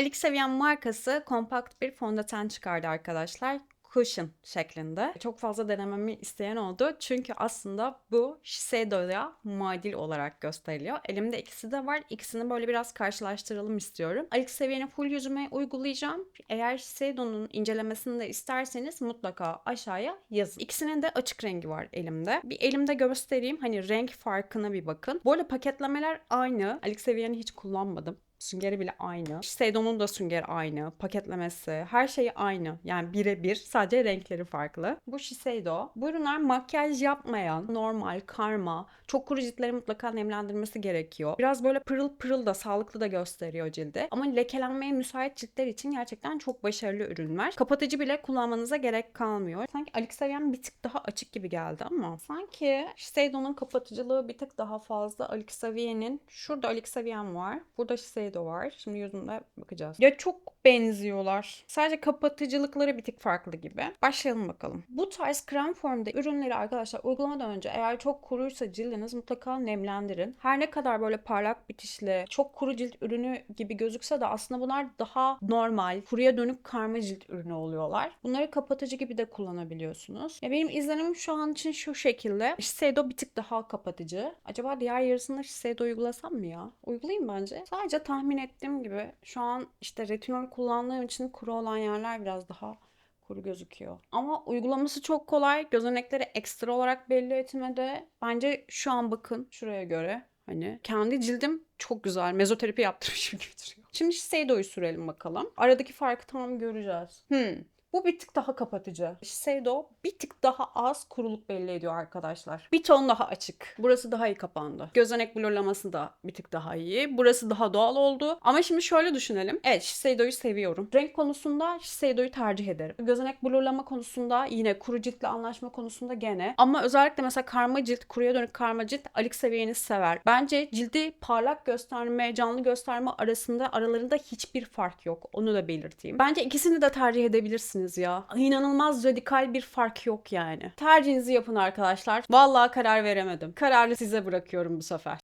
Alex Seviyen markası kompakt bir fondöten çıkardı arkadaşlar. Cushion şeklinde. Çok fazla denememi isteyen oldu. Çünkü aslında bu Shiseido'ya muadil olarak gösteriliyor. Elimde ikisi de var. İkisini böyle biraz karşılaştıralım istiyorum. Alex Seviyen'i full yüzüme uygulayacağım. Eğer Shiseido'nun incelemesini de isterseniz mutlaka aşağıya yazın. İkisinin de açık rengi var elimde. Bir elimde göstereyim. Hani renk farkına bir bakın. Bu arada paketlemeler aynı. Alex Seviyen'i hiç kullanmadım. Süngeri bile aynı. Shiseido'nun da süngeri aynı. Paketlemesi, her şeyi aynı. Yani birebir. Sadece renkleri farklı. Bu Shiseido. Bu ürünler makyaj yapmayan, normal, karma, çok kuru ciltleri mutlaka nemlendirmesi gerekiyor. Biraz böyle pırıl pırıl da, sağlıklı da gösteriyor cildi. Ama lekelenmeye müsait ciltler için gerçekten çok başarılı ürünler. Kapatıcı bile kullanmanıza gerek kalmıyor. Sanki Seviyen bir tık daha açık gibi geldi ama sanki Shiseido'nun kapatıcılığı bir tık daha fazla. Alex Seviyen'in şurada Alex Seviyen var. Burada Shiseido var. Şimdi yüzümde bakacağız. Ya çok benziyorlar. Sadece kapatıcılıkları bir tık farklı gibi. Başlayalım bakalım. Bu tarz krem formda ürünleri arkadaşlar uygulamadan önce eğer çok kuruysa cildiniz mutlaka nemlendirin. Her ne kadar böyle parlak bitişli, çok kuru cilt ürünü gibi gözükse de aslında bunlar daha normal, kuruya dönük karma cilt ürünü oluyorlar. Bunları kapatıcı gibi de kullanabiliyorsunuz. Ya benim izlenimim şu an için şu şekilde. Shiseido bir tık daha kapatıcı. Acaba diğer yarısını Shiseido uygulasam mı ya? Uygulayayım bence. Sadece tahmin ettiğim gibi şu an işte retinol kullandığım için kuru olan yerler biraz daha kuru gözüküyor. Ama uygulaması çok kolay. Gözenekleri ekstra olarak belli etmede. Bence şu an bakın şuraya göre hani kendi cildim çok güzel. Mezoterapi yaptırmışım gibi duruyor. Şimdi Shiseido'yu sürelim bakalım. Aradaki farkı tam göreceğiz. Hmm. Bu bir tık daha kapatıcı. Shiseido bir tık daha az kuruluk belli ediyor arkadaşlar. Bir ton daha açık. Burası daha iyi kapandı. Gözenek blurlaması da bir tık daha iyi. Burası daha doğal oldu. Ama şimdi şöyle düşünelim. Evet Shiseido'yu seviyorum. Renk konusunda Shiseido'yu tercih ederim. Gözenek blurlama konusunda yine kuru ciltle anlaşma konusunda gene. Ama özellikle mesela karma cilt, kuruya dönük karma cilt Alex Seviyen'i sever. Bence cildi parlak gösterme, canlı gösterme arasında aralarında hiçbir fark yok. Onu da belirteyim. Bence ikisini de tercih edebilirsiniz ya. İnanılmaz radikal bir fark yok yani. Tercihinizi yapın arkadaşlar. Vallahi karar veremedim. Kararı size bırakıyorum bu sefer.